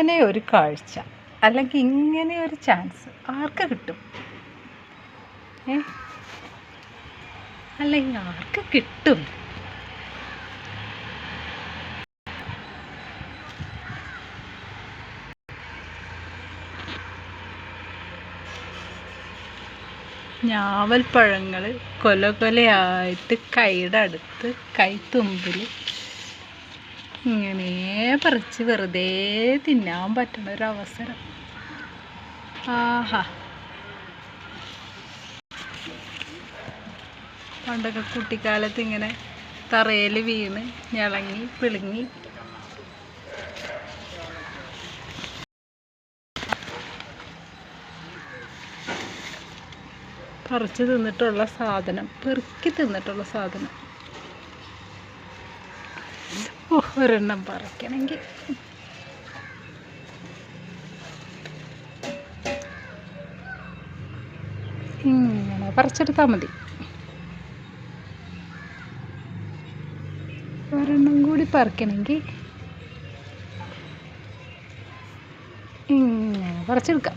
ഇങ്ങനെ ഒരു കാഴ്ച അല്ലെങ്കിൽ ഇങ്ങനെ ഒരു ചാൻസ് ആർക്ക് കിട്ടും? ഏ? അല്ലെങ്കിൽ ആർക്ക് കിട്ടും? ഞാവൽപ്പഴങ്ങൾ കൊല കൊലയായിട്ട് കൈയുടെ അടുത്ത് കൈത്തുമ്പിൽ ഇങ്ങനെ പറിച്ച് വെറുതെ തിന്നാൻ പറ്റുന്ന ഒരു അവസരം. ആഹാ. പണ്ടൊക്കെ കുട്ടിക്കാലത്ത് ഇങ്ങനെ തറയിൽ വീണ് ഞളങ്ങി പിളുങ്ങി. പറിച്ച് തിന്നിട്ടുള്ള സാധനം പെറുക്കി തിന്നിട്ടുള്ള സാധനം. ഒരെണ്ണം പറിക്കണമെങ്കിൽ. ഇങ്ങനെ പറിച്ചെടുത്താൽ മതി. ഒരെണ്ണം കൂടി പറിക്കണമെങ്കിൽ ഇങ്ങനെ പറിച്ചെടുക്കാം.